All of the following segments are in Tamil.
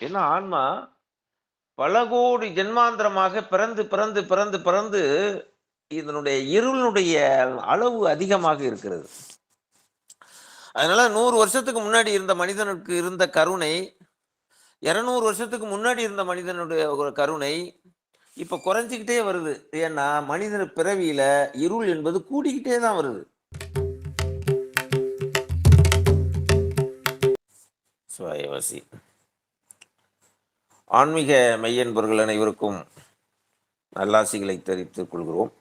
ஏன்னா ஆன்மா பல கோடி ஜென்மாந்திரமாக பிறந்து பிறந்து பிறந்து பிறந்து இதனுடைய இருளுடைய அளவு அதிகமாக இருக்கிறது. அதனால நூறு வருஷத்துக்கு முன்னாடி இருந்த மனிதனுக்கு இருந்த கருணை இரநூறு வருஷத்துக்கு முன்னாடி இருந்த மனிதனுடைய ஒரு கருணை இப்ப குறைஞ்சிக்கிட்டே வருது. ஏன்னா மனிதன் பிறவியில இருள் என்பது கூடிக்கிட்டே தான் வருது. சுவாயவாசி. ஆன்மீக மையன்பர்கள் அனைவருக்கும் நல்லாசிகளை தெரிவித்துக் கொள்கிறோம்.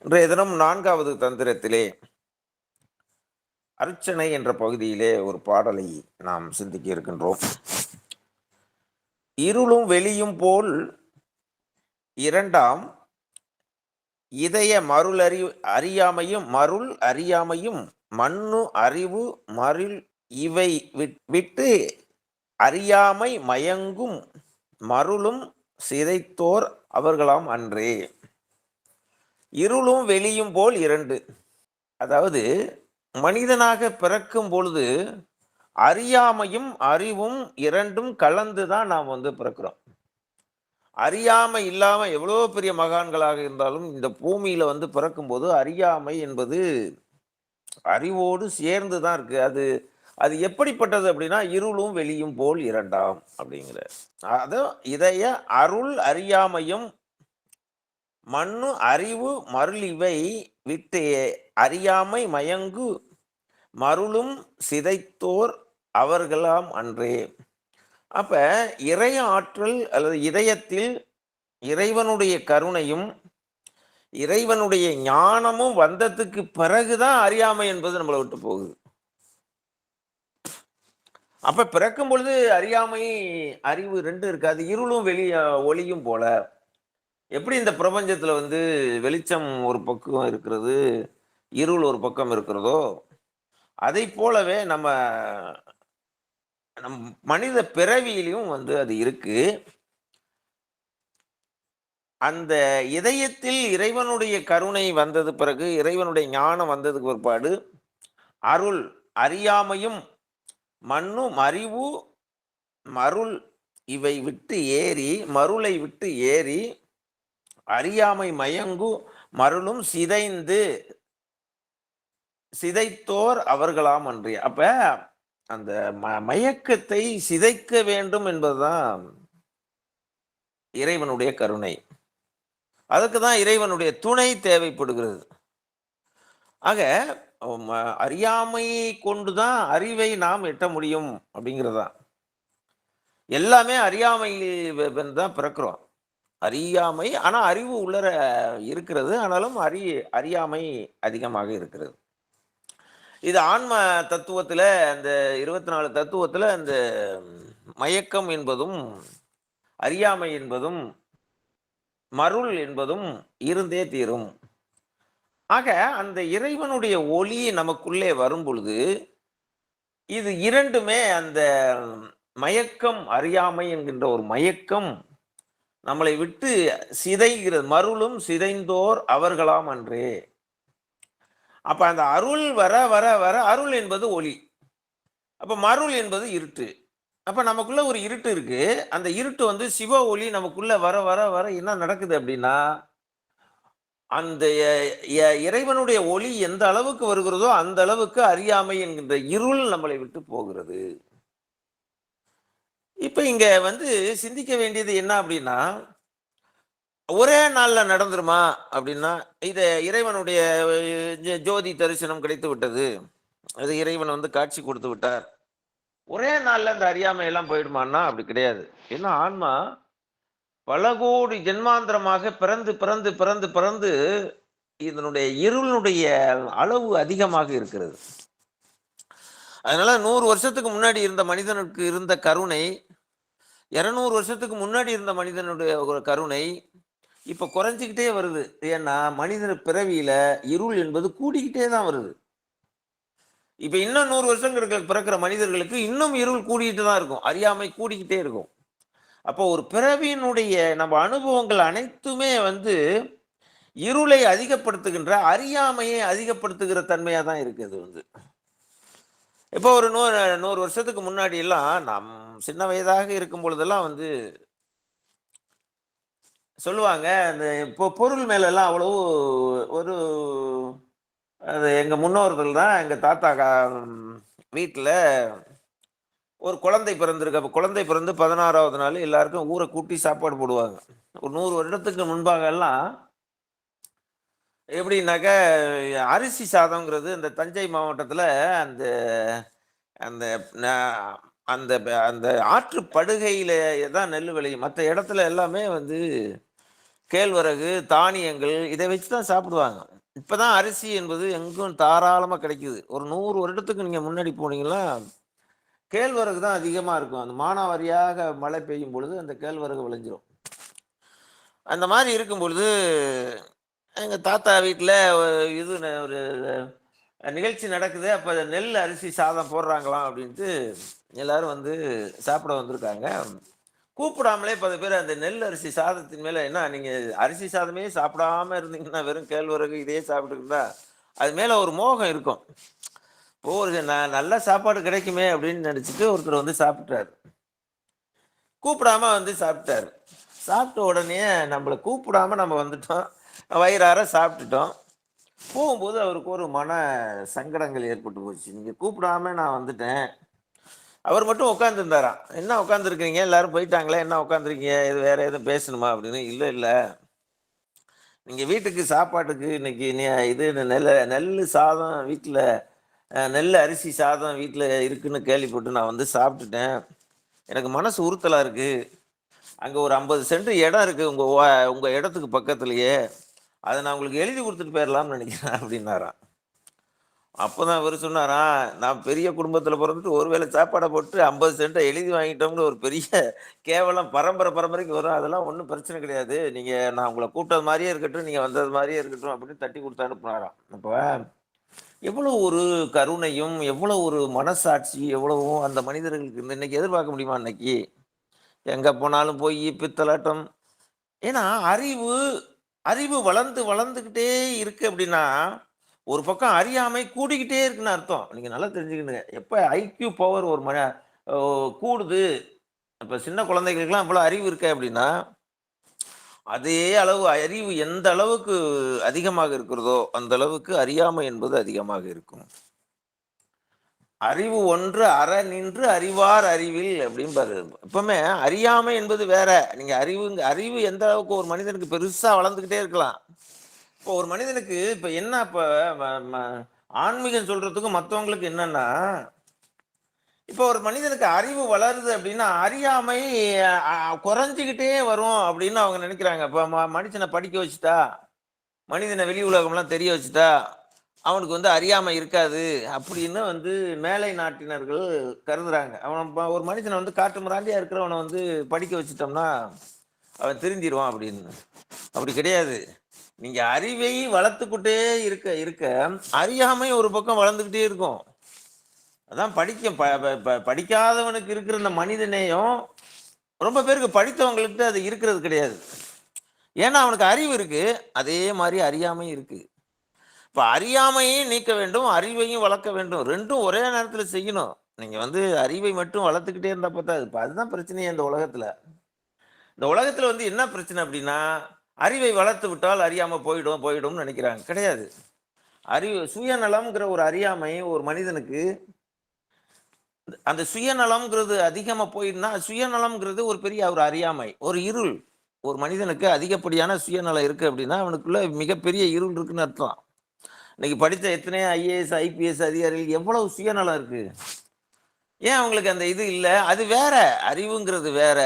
இன்றைய தினம் நான்காவது தந்திரத்திலே அர்ச்சனை என்ற பகுதியிலே ஒரு பாடலை நாம் சிந்திக்க இருக்கின்றோம். இருளும் வெளியும் போல் இரண்டாம் இதய மருள் அறி அறியாமையும் மருள் அறியாமையும் மண்ணு அறிவு மருள் இவை விட்- விட்டு அறியாமை மயங்கும் மருளும் சிதைத்தோர் அவர்களாம் அன்றே. இருளும் வெளியும் போல் இரண்டு. அதாவது மனிதனாக பிறக்கும் பொழுது அறியாமையும் அறிவும் இரண்டும் கலந்து தான் நாம் வந்து பிறக்கிறோம். அறியாமை இல்லாமல் எவ்வளோ பெரிய மகான்களாக இருந்தாலும் இந்த பூமியில் வந்து பிறக்கும்போது அறியாமை என்பது அறிவோடு சேர்ந்து தான் இருக்குது அது அது எப்படிப்பட்டது அப்படின்னா இருளும் வெளியும் போல் இரண்டாம் அப்படிங்கிற அது இதய அருள் அறியாமையும் மண்ணு அறிவு மருளிவை விட்டு அறியாமை மயங்கு மருளும் சிதைத்தோர் அவர்களாம் அன்றே. அப்ப இறைய ஆற்றல் அல்லது இதயத்தில் இறைவனுடைய கருணையும் இறைவனுடைய ஞானமும் வந்ததுக்கு பிறகுதான் அறியாமை என்பது நம்மளை விட்டு போகுது. அப்ப பிறக்கும் பொழுது அறியாமை அறிவு ரெண்டும் இருக்காது. இருளும் வெளிய ஒளியும் போல. எப்படி இந்த பிரபஞ்சத்துல வந்து வெளிச்சம் ஒரு பக்கம் இருக்கிறது இருள் ஒரு பக்கம் இருக்கிறதோ அதை போலவே நம்ம நம் மனித பிறவியிலையும் வந்து அது இருக்கு. அந்த இதயத்தில் இறைவனுடைய கருணை வந்தது பிறகு இறைவனுடைய ஞானம் வந்ததுக்கு பிற்பாடு அருள் அறியாமையும் மண்ணும் அறிவு மருள் இவை விட்டு ஏறி மருளை விட்டு ஏறி அறியாமை மயங்கு மருளும் சிதைந்து சிதைத்தோர் அவர்களாம் அன்றி. அப்ப அந்த ம- மயக்கத்தை சிதைக்க வேண்டும் என்பதுதான் இறைவனுடைய கருணை. அதுக்கு தான் இறைவனுடைய துணை தேவைப்படுகிறது. ஆக அறியாமையை கொண்டுதான் அறிவை நாம் எட்ட முடியும் அப்படிங்கிறதா எல்லாமே அறியாமையில் தான் பிறக்கிறோம். அறியாமை ஆனால் அறிவு உள்ளர இருக்கிறது. ஆனாலும் அறி அறியாமை அதிகமாக இருக்கிறது. இது ஆன்ம தத்துவத்தில் அந்த இருபத்தி நாலு தத்துவத்தில் அந்த மயக்கம் என்பதும் அறியாமை என்பதும் மருள் என்பதும் இருந்தே தீரும். ஆக அந்த இறைவனுடைய ஒளி நமக்குள்ளே வரும் பொழுது இது இரண்டுமே அந்த மயக்கம் அறியாமை என்கின்ற ஒரு மயக்கம் நம்மளை விட்டு சிதைகிறது மருளும் சிதைந்தோர் அவர்களாம் அன்றே. அப்ப அந்த அருள் வர வர வர அருள் என்பது ஒளி. அப்ப மருள் என்பது இருட்டு. அப்ப நமக்குள்ள ஒரு இருட்டு இருக்கு. அந்த இருட்டு வந்து சிவ ஒளி நமக்குள்ள வர வர வர என்ன நடக்குது அப்படின்னா அந்த இறைவனுடைய ஒளி எந்த அளவுக்கு வருகிறதோ அந்த அளவுக்கு அறியாமை என்கின்ற இருள் நம்மளை விட்டு போகிறது. இப்போ இங்க வந்து சிந்திக்க வேண்டியது என்ன அப்படின்னா ஒரே நாளில் நடந்துருமா அப்படின்னா இது இறைவனுடைய ஜோதி தரிசனம் கிடைத்து விட்டது. அது இறைவன் வந்து காட்சி கொடுத்து விட்டார். ஒரே நாளில் அந்த அறியாமை எல்லாம் போயிடுமான்னா அப்படி கிடையாது. ஏன்னா ஆன்மா பல கோடி ஜென்மாந்திரமாக பிறந்து பிறந்து பிறந்து பிறந்து இதனுடைய இருளுடைய அளவு அதிகமாக இருக்கிறது. அதனால நூறு வருஷத்துக்கு முன்னாடி இருந்த மனிதனுக்கு இருந்த கருணை இருநூறு வருஷத்துக்கு முன்னாடி இருந்த மனிதனுடைய ஒரு கருணை இப்ப குறைஞ்சிக்கிட்டே வருது. ஏன்னா மனிதன் பிறவியில இருள் என்பது கூடிக்கிட்டே தான் வருது. இப்ப இன்னும் நூறு வருஷங்களுக்கு பிறக்கிற மனிதர்களுக்கு இன்னும் இருள் கூடிக்கிட்டு தான் இருக்கும். அறியாமை கூடிக்கிட்டே இருக்கும். அப்போ ஒரு பிறவியினுடைய நம்ம அனுபவங்கள் அனைத்துமே வந்து இருளை அதிகப்படுத்துகின்ற அறியாமையை அதிகப்படுத்துகிற தன்மையாக தான் இருக்குது வந்து. இப்போ ஒரு நூறு நூறு வருஷத்துக்கு முன்னாடி எல்லாம் நம் சின்ன வயதாக இருக்கும் பொழுதெல்லாம் வந்து சொல்லுவாங்க அந்த இப்போ பொருள் மேலெல்லாம் அவ்வளவு ஒரு அது எங்கள் முன்னோர்கள் தான் எங்கள் தாத்தா கா- வீட்டில் ஒரு குழந்தை பிறந்திருக்கு. அப்போ குழந்தை பிறந்து பதினாறாவது நாள் எல்லாருக்கும் ஊரை கூட்டி சாப்பாடு போடுவாங்க. ஒரு நூறு வருடத்துக்கு முன்பாக எல்லாம் எப்படின்னாக்க அரிசி சாதம்ங்கிறது இந்த தஞ்சை மாவட்டத்தில் அந்த அந்த ந- அந்த அந்த ஆற்று படுகையில் தான் நெல் விளையும். மற்ற இடத்துல எல்லாமே வந்து கேழ்வரகு தானியங்கள் இதை வச்சு தான் சாப்பிடுவாங்க. இப்போ தான் அரிசி என்பது எங்கும் தாராளமாக கிடைக்குது. ஒரு நூறு வருடத்துக்கு நீங்கள் முன்னாடி போனீங்கன்னா கேழ்வரகு தான் அதிகமாக இருக்கும். அந்த மானாவாரியாக மழை பெய்யும் பொழுது அந்த கேழ்வரகு விளைஞ்சிரும். அந்த மாதிரி இருக்கும் பொழுது எங்கள் தாத்தா வீட்டில் இது ஒரு நிகழ்ச்சி நடக்குது. அப்போ நெல் அரிசி சாதம் போடுறாங்களாம் அப்படின்ட்டு எல்லாரும் வந்து சாப்பிட வந்திருக்காங்க. கூப்பிடாமலே பல பேர் அந்த நெல் அரிசி சாதத்தின் மேலே என்ன நீங்கள் அரிசி சாதமே சாப்பிடாம இருந்தீங்கன்னா வெறும் கேழ்வரகு இதே சாப்பிட்டு அது மேலே ஒரு மோகம் இருக்கும். இப்போ ஒரு நல்ல சாப்பாடு கிடைக்குமே அப்படின்னு நினச்சிட்டு ஒருத்தர் வந்து சாப்பிட்டாரு. கூப்பிடாம வந்து சாப்பிட்டாரு. சாப்பிட்ட உடனே நம்மளை கூப்பிடாம நம்ம வந்துட்டோம். வயிறார சாப்பிட்டுட்டோம். போகும்போது அவருக்கு ஒரு மன சங்கடங்கள் ஏற்பட்டு போச்சு. நீங்கள் கூப்பிடாம நான் வந்துட்டேன். அவர் மட்டும் உட்காந்துருந்தாராம் என்ன உட்காந்துருக்கீங்க எல்லாரும் போயிட்டாங்களே? என்ன உட்காந்துருக்கீங்க இது வேற எதுவும் பேசணுமா? அப்படின்னு. இல்லை இல்லை. நீங்கள் வீட்டுக்கு சாப்பாட்டுக்கு இன்னைக்கு நீ இது நெல் நெல் சாதம் வீட்டில் நெல் அரிசி சாதம் வீட்டில் இருக்குன்னு கேள்விப்பட்டு நான் வந்து சாப்பிட்டுட்டேன். எனக்கு மனசு உறுத்தலாக இருக்குது அங்கே ஒரு ஐம்பது சென்ட் இடம் இருக்குது உங்கள் உங்கள் இடத்துக்கு பக்கத்துலேயே. அதை நான் உங்களுக்கு எழுதி கொடுத்துட்டு போயிடலாம்னு நினைக்கிறேன் அப்படின்னாராம். அப்போ தான் அவர் சொன்னாராம் நான் பெரிய குடும்பத்தில் பிறந்துட்டு ஒருவேளை சாப்பாடை போட்டு ஐம்பது சென்ட்டை எழுதி வாங்கிட்டோம்னு ஒரு பெரிய கேவலம் பரம்பரை பரம்பரைக்கு வரும். அதெல்லாம் ஒன்றும் பிரச்சனை கிடையாது. நீங்கள் நான் உங்களை கூப்பிட்டது மாதிரியே இருக்கட்டும் நீங்கள் வந்தது மாதிரியே இருக்கட்டும் அப்படின்னு தட்டி கொடுத்து அனுப்புனாராம். அப்போ எவ்வளோ ஒரு கருணையும் எவ்வளோ ஒரு மனசாட்சி எவ்வளவும் அந்த மனிதர்களுக்கு இன்னைக்கு எதிர்பார்க்க முடியுமா இன்னைக்கு? எங்கே போனாலும் போய் பித்தலாட்டம். ஏன்னா அறிவு அறிவு வளர்ந்து வளர்ந்துக்கிட்டே இருக்கு அப்படின்னா ஒரு பக்கம் அறியாமை கூடிக்கிட்டே இருக்குன்னு அர்த்தம். நீங்க நல்லா தெரிஞ்சுக்கணுங்க எப்போ ஐக்யூ பவர் ஒரு மன கூடுது? இப்போ சின்ன குழந்தைகளுக்கெல்லாம் இவ்வளோ அறிவு இருக்கு அப்படின்னா அதே அளவு அறிவு எந்த அளவுக்கு அதிகமாக இருக்கிறதோ அந்த அளவுக்கு அறியாமை என்பது அதிகமாக இருக்கும். அறிவு ஒன்று அற நின்று அறிவார் அறிவில் அப்படிம்பாரு. எப்பவுமே அறியாமை என்பது வேற. நீங்க அறிவுங்க அறிவு எந்த அளவுக்கு ஒரு மனிதனுக்கு பெருசா வளர்ந்துக்கிட்டே இருக்கலாம். இப்போ ஒரு மனிதனுக்கு இப்ப என்ன இப்ப ம- ஆன்மீகம் சொல்றதுக்கும் மற்றவங்களுக்கு என்னன்னா இப்போ ஒரு மனிதனுக்கு அறிவு வளருது அப்படின்னா அறியாமை அ, குறைஞ்சுக்கிட்டே வரும் அப்படின்னு அவங்க நினைக்கிறாங்க. இப்போ ம- மனுஷனை படிக்க வச்சுட்டா மனிதனை வெளி உலகம்லாம் தெரிய வச்சுட்டா அவனுக்கு வந்து அறியாமை இருக்காது அப்படின்னு வந்து மேலை நாட்டினர்கள் கருதுறாங்க. அவன் ஒரு மனுஷனை வந்து காட்டு முராண்டியா இருக்கிறவனை வந்து படிக்க வச்சுட்டோம்னா அவன் திருந்திடுவான் அப்படின்னு. அப்படி கிடையாது. நீங்க அறிவை வளர்த்துக்கிட்டே இருக்க இருக்க அறியாமை ஒரு பக்கம் வளர்ந்துக்கிட்டே இருக்கும். அதான் படிக்க ப- ப- படிக்காதவனுக்கு இருக்கிற இந்த மனிதநேயம் ரொம்ப பேருக்கு படித்தவங்களுக்கு அது இருக்கிறது கிடையாது. ஏன்னா அவனுக்கு அறிவு இருக்கு. அதே மாதிரி அறியாமையும் இருக்கு. இப்ப அறியாமையும் நீக்க வேண்டும் அறிவையும் வளர்க்க வேண்டும். ரெண்டும் ஒரே நேரத்துல செய்யணும். நீங்க வந்து அறிவை மட்டும் வளர்த்துக்கிட்டே இருந்தா பார்த்தா இப்போ அதுதான் பிரச்சனையே இந்த உலகத்துல. இந்த உலகத்துல வந்து என்ன பிரச்சனை அப்படின்னா அறிவை வளர்த்து விட்டால் அறியாம போயிடும் போயிடும்னு நினைக்கிறாங்க. கிடையாது. அறிவு சுயநலம்ங்கிற ஒரு அறியாமை ஒரு மனிதனுக்கு அந்த சுயநலம்ங்கிறது அதிகமாக போயிருந்தா சுயநலம்ங்கிறது ஒரு பெரிய ஒரு அறியாமை ஒரு இருள். ஒரு மனிதனுக்கு அதிகப்படியான சுயநலம் இருக்குது அப்படின்னா அவனுக்குள்ள மிகப்பெரிய இருள் இருக்குன்னு அர்த்தம். இன்னைக்கு படித்த எத்தனையோ ஐஏஎஸ் ஐபிஎஸ் அதிகாரிகள் எவ்வளவு சுயநலம் இருக்கு? ஏன் அவங்களுக்கு அந்த இது இல்லை? அது வேற. அறிவுங்கிறது வேற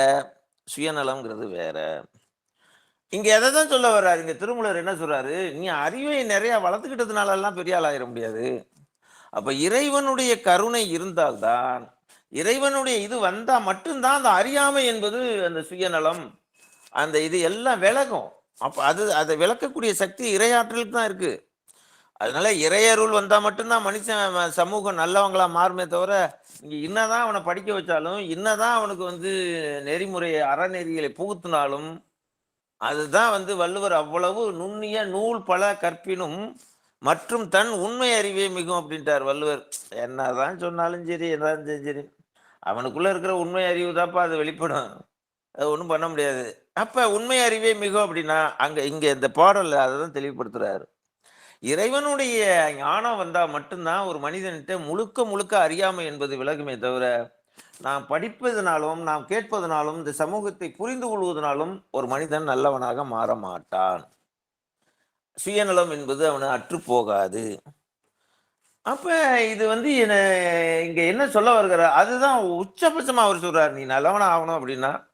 சுயநலம்ங்கிறது வேற. இங்க எதை தான் சொல்ல வர்றாரு? இங்க திருமூலர் என்ன சொல்றாரு? நீ அறிவை நிறைய வளர்த்துக்கிட்டதுனால எல்லாம் பெரிய ஆளாயிட முடியாது. அப்ப இறைவனுடைய கருணை இருந்தால்தான் இறைவனுடைய இது வந்தா மட்டும்தான் அந்த அறியாமை என்பது அந்த சுயநலம் அந்த இது எல்லாம் விலகும். அப்ப அது அதை விளக்கக்கூடிய சக்தி இறையாற்றலுக்கு தான் இருக்கு. அதனால இறையருள் வந்தா மட்டும்தான் மனுஷன் சமூகம் நல்லவங்களா மாறுமே தவிர இங்க என்னதான் அவனை படிக்க வச்சாலும் என்னதான் அவனுக்கு வந்து நெறிமுறை அறநெறிகளை புகுத்தினாலும் அதுதான் வந்து வள்ளுவர் அவ்வளவு நுண்ணிய நூல் பல கற்பினும் மற்றும் தன் உண்மை அறிவே மிகும் அப்படின்ட்டார் வள்ளுவர். என்னதான் சொன்னாலும் சரி என்னதான் சரி. அவனுக்குள்ள இருக்கிற உண்மை அறிவு தான்ப்பா அது வெளிப்படும். அது ஒன்றும் பண்ண முடியாது. அப்ப உண்மை அறிவே மிகும் அப்படின்னா அங்க இங்க இந்த பாடல்ல அதை தான் தெளிவுபடுத்துறாரு. இறைவனுடைய ஞானம் வந்தா மட்டும்தான் ஒரு மனிதன்கிட்ட முழுக்க முழுக்க அறியாமை என்பது விலகுமே தவிர நாம் படிப்பதனாலும் நாம் கேட்பதனாலும் இந்த சமூகத்தை புரிந்து கொள்வதனாலும் ஒரு மனிதன் நல்லவனாக மாற மாட்டான். சுயநலம் என்பது அவனை அற்று போகாது. அப்ப இது வந்து என்ன இங்க என்ன சொல்ல வருகிறார்? அதுதான் உச்சபட்சமா அவர் சொல்றார் நீ நல்லவனா ஆகணும் அப்படின்னா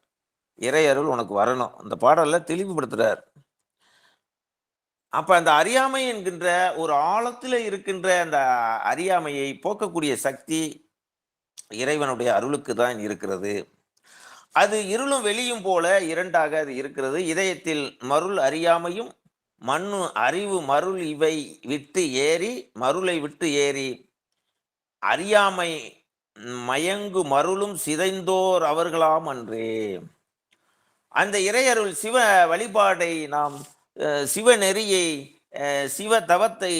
இறை அருள் உனக்கு வரணும். அந்த பாடல்ல தெளிவுபடுத்துறார். அப்ப அந்த அறியாமை என்கின்ற ஒரு ஆழத்துல இருக்கின்ற அந்த அறியாமையை போக்கக்கூடிய சக்தி இறைவனுடைய அருளுக்கு தான் இருக்கிறது. அது இருளும் வெளியும் போல இரண்டாக அது இருக்கிறது. இதயத்தில் மருள் அறியாமையும் மண்ணு அறிவு மருள் இவை விட்டு ஏறி மருளை விட்டு ஏறி அறியாமை மயங்கு மருளும் சிதைந்தோர் அவர்களாம் அன்றே. அந்த இறையருள் சிவ வழிபாடை நாம் சிவ நெறியை சிவ தவத்தை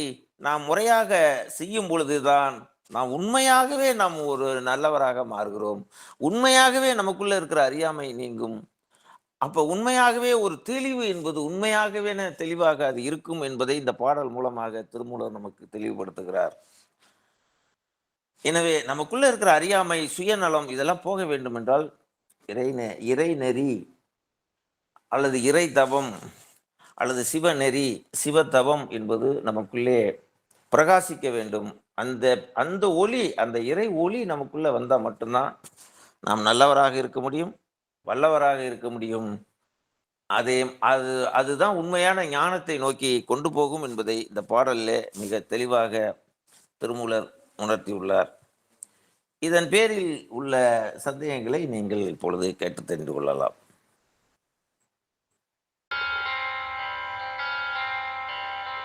நாம் முறையாக செய்யும் பொழுதுதான் நாம் உண்மையாகவே நாம் ஒரு நல்லவராக மாறுகிறோம். உண்மையாகவே நமக்குள்ள இருக்கிற அறியாமை நீங்கும். அப்போ உண்மையாகவே ஒரு தெளிவு என்பது உண்மையாகவே தெளிவாக அது இருக்கும் என்பதை இந்த பாடல் மூலமாக திருமூலர் நமக்கு தெளிவுபடுத்துகிறார். எனவே நமக்குள்ள இருக்கிற அறியாமை சுயநலம் இதெல்லாம் போக வேண்டும் என்றால் இறை நெ- இறை நெறி அல்லது இறை தவம் அல்லது சிவநெறி சிவதவம் என்பது நமக்குள்ளே பிரகாசிக்க வேண்டும். அந்த அந்த ஒளி அந்த இறை ஒளி நமக்குள்ளே வந்தால் மட்டும்தான் நாம் நல்லவராக இருக்க முடியும். வல்லவராக இருக்க முடியும். அதே அது அதுதான் உண்மையான ஞானத்தை நோக்கி கொண்டு போகும் என்பதை இந்த பாடலில் மிக தெளிவாக திருமூலர் உணர்த்தியுள்ளார். இதன் பேரில் உள்ள சந்தேகங்களை நீங்கள் இப்பொழுது கேட்டு தெரிந்து கொள்ளலாம்.